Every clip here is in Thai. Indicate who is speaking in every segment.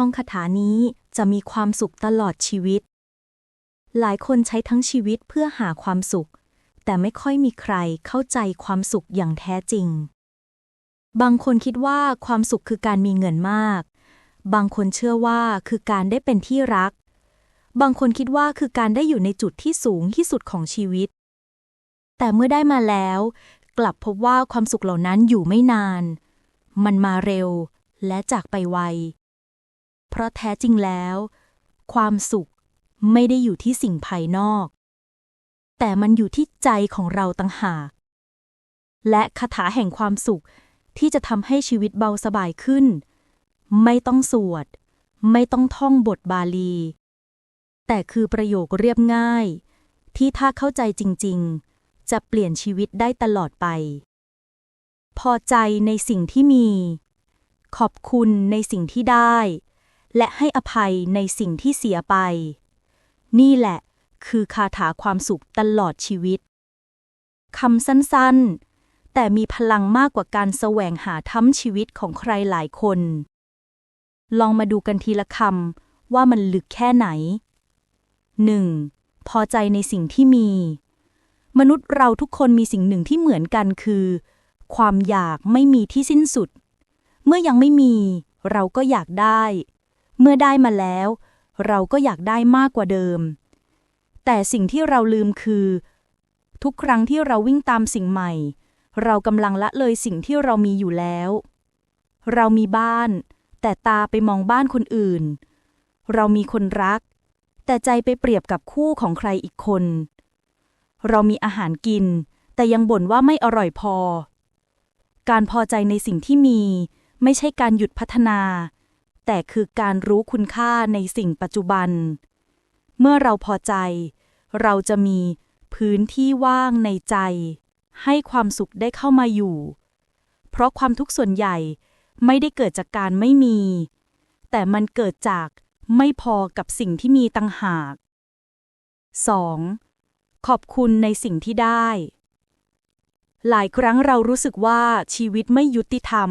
Speaker 1: ท่องคาถานี้จะมีความสุขตลอดชีวิต หลายคนใช้ทั้งชีวิตเพื่อหาความสุข แต่ไม่ค่อยมีใครเข้าใจความสุขอย่างแท้จริง บางคนคิดว่าความสุขคือการมีเงินมาก บางคนเชื่อว่าคือการได้เป็นที่รัก บางคนคิดว่าคือการได้อยู่ในจุดที่สูงที่สุดของชีวิต แต่เมื่อได้มาแล้ว กลับพบว่าความสุขเหล่านั้นอยู่ไม่นาน มันมาเร็วและจากไปไว เพราะแท้จริงแล้ว ความสุขไม่ได้อยู่ที่สิ่งภายนอก แต่มันอยู่ที่ใจของเราต่างหาก และคาถาแห่งความสุขที่จะทำให้ชีวิตเบาสบายขึ้น ไม่ต้องสวด ไม่ต้องท่องบทบาลี แต่คือประโยคเรียบง่าย ที่ถ้าเข้าใจจริง ๆ จะเปลี่ยนชีวิตได้ตลอดไป พอใจในสิ่งที่มี ขอบคุณในสิ่งที่ได้ และให้อภัยในสิ่งที่เสียไป นี่แหละคือคาถาความสุขตลอดชีวิตคำสั้นๆ แต่มีพลังมากกว่าการแสวงหาทั้งชีวิตของใครหลายคน ลองมาดูกันทีละคำว่ามันลึกแค่ไหน 1. พอใจในสิ่งที่มี มนุษย์เราทุกคนมีสิ่งหนึ่งที่เหมือนกันคือ ความอยากไม่มีที่สิ้นสุด เมื่อยังไม่มี เราก็อยากได้ เมื่อได้มาแล้ว เราก็อยากได้มากกว่าเดิม แต่สิ่งที่เราลืมคือ ทุกครั้งที่เราวิ่งตามสิ่งใหม่ เรากำลังละเลยสิ่งที่เรามีอยู่แล้ว เรามีบ้าน แต่ตาไปมองบ้านคนอื่น เรามีคนรัก แต่ใจไปเปรียบกับคู่ของใครอีกคน เรามีอาหารกิน แต่ยังบ่นว่าไม่อร่อยพอ การพอใจในสิ่งที่มี ไม่ใช่การหยุดพัฒนา แต่คือการรู้คุณค่าในสิ่งปัจจุบัน เมื่อเราพอใจ เราจะมีพื้นที่ว่างในใจ ให้ความสุขได้เข้ามาอยู่ เพราะความทุกข์ส่วนใหญ่ไม่ได้เกิดจากการไม่มี แต่มันเกิดจากไม่พอกับสิ่งที่มีตั้งหาก 2. ขอบคุณในสิ่งที่ได้ หลายครั้งเรารู้สึกว่าชีวิตไม่ยุติธรรม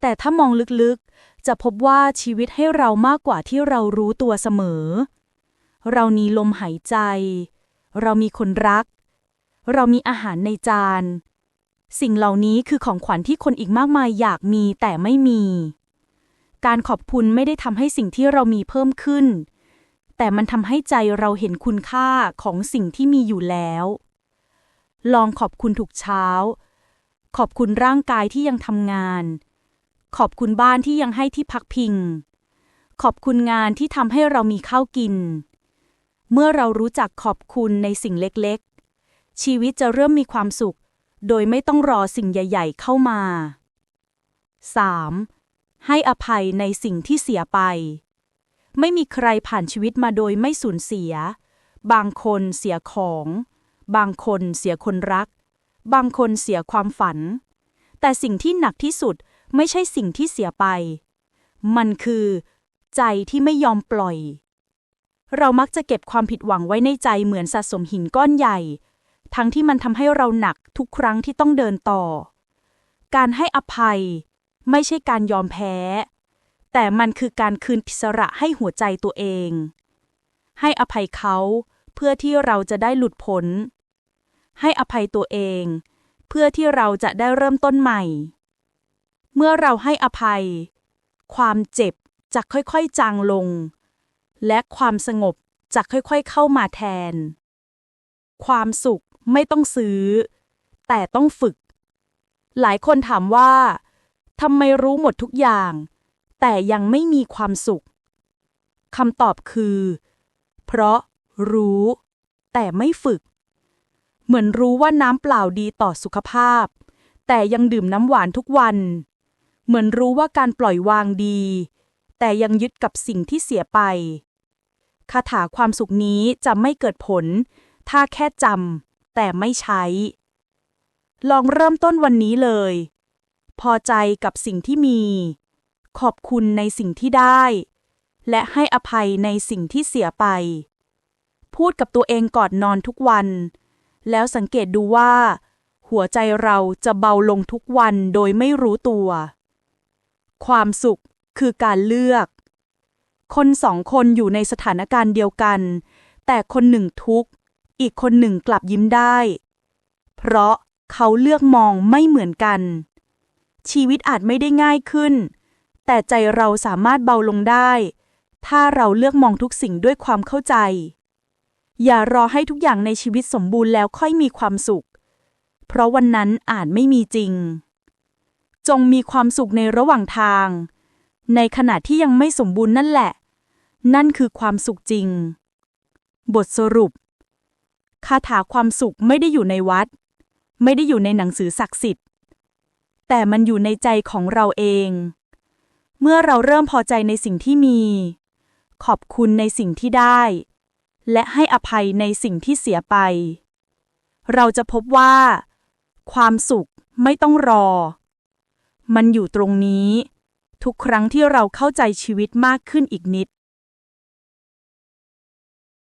Speaker 1: แต่ถ้ามองลึกๆ จะพบว่าชีวิตให้เรามากกว่าที่เรารู้ตัวเสมอ เรามีลมหายใจ เรามีคนรัก เรามีอาหารในจาน สิ่งเหล่านี้คือของขวัญที่คนอีกมากมายอยากมีแต่ไม่มี การขอบคุณไม่ได้ทำให้สิ่งที่เรามีเพิ่มขึ้น แต่มันทำให้ใจเราเห็นคุณค่าของสิ่งที่มีอยู่แล้ว ลองขอบคุณทุกเช้า ขอบคุณร่างกายที่ยังทำงาน ขอบคุณบ้านที่ยังให้ที่พักพิง ขอบคุณงานที่ทำให้เรามีข้าวกิน เมื่อเรารู้จักขอบคุณในสิ่งเล็กๆ ชีวิตจะเริ่มมีความสุข โดยไม่ต้องรอสิ่งใหญ่ ๆ เข้ามา 3. ให้อภัยในสิ่งที่เสียไป ไม่มีใครผ่านชีวิตมาโดยไม่สูญเสีย บางคนเสียของ บางคนเสียคนรัก บางคนเสียความฝัน แต่สิ่งที่หนักที่สุด ไม่ใช่สิ่งที่เสียไป มันคือ ใจที่ไม่ยอมปล่อย เรามักจะเก็บความผิดหวังไว้ในใจเหมือนสะสมหินก้อนใหญ่ ทั้งที่มันทำให้เราหนักทุกครั้งที่ต้องเดินต่อ การให้อภัย ไม่ใช่การยอมแพ้ แต่มันคือการคืนอิสระให้หัวใจตัวเอง ให้อภัยเขาเพื่อที่เราจะได้หลุดพ้นให้อภัยตัวเอง เพื่อที่เราจะได้เริ่มต้นใหม่ เมื่อเราให้อภัย ความเจ็บจะค่อยๆจางลง และความสงบจะค่อยๆเข้ามาแทน ความสุขไม่ต้องซื้อ แต่ต้องฝึก หลายคนถามว่าทำไมรู้หมดทุกอย่าง แต่ยังไม่มีความสุขคำตอบคือ เพราะรู้ แต่ไม่ฝึก เหมือนรู้ว่าน้ำเปล่าดีต่อสุขภาพ แต่ยังดื่มน้ำหวานทุกวัน เหมือนรู้ว่าการปล่อยวางดี แต่ยังยึดกับสิ่งที่เสียไป คาถาความสุขนี้จะไม่เกิดผล ถ้าแค่จำแต่ไม่ใช้ ลองเริ่มต้นวันนี้เลย พอใจกับสิ่งที่มี ขอบคุณในสิ่งที่ได้ และให้อภัยในสิ่งที่เสียไป พูดกับตัวเองก่อนนอนทุกวัน แล้วสังเกตดูว่าหัวใจเราจะเบาลงทุกวันโดยไม่รู้ตัว ความสุขคือการเลือก คนสองคนอยู่ในสถานการณ์เดียวกัน แต่คนหนึ่งทุกข์ อีกคนหนึ่งกลับยิ้มได้ เพราะเขาเลือกมองไม่เหมือนกัน ชีวิตอาจไม่ได้ง่ายขึ้น แต่ใจเราสามารถเบาลงได้ ถ้าเราเลือกมองทุกสิ่งด้วยความเข้าใจ อย่ารอให้ทุกอย่างในชีวิตสมบูรณ์แล้วค่อยมีความสุข เพราะวันนั้นอาจไม่มีจริง จงมีความสุขในระหว่างทาง ในขณะที่ยังไม่สมบูรณ์นั่นแหละ นั่นคือความสุขจริง บทสรุป คาถาความสุขไม่ได้อยู่ในวัด ไม่ได้อยู่ในหนังสือศักดิ์สิทธิ์ แต่มันอยู่ในใจของเราเอง เมื่อเราเริ่มพอใจในสิ่งที่มี ขอบคุณในสิ่งที่ได้ และให้อภัยในสิ่งที่เสียไป เราจะพบว่า ความสุขไม่ต้องรอ มันอยู่ตรงนี้ ทุกครั้งที่เราเข้าใจชีวิตมากขึ้นอีกนิด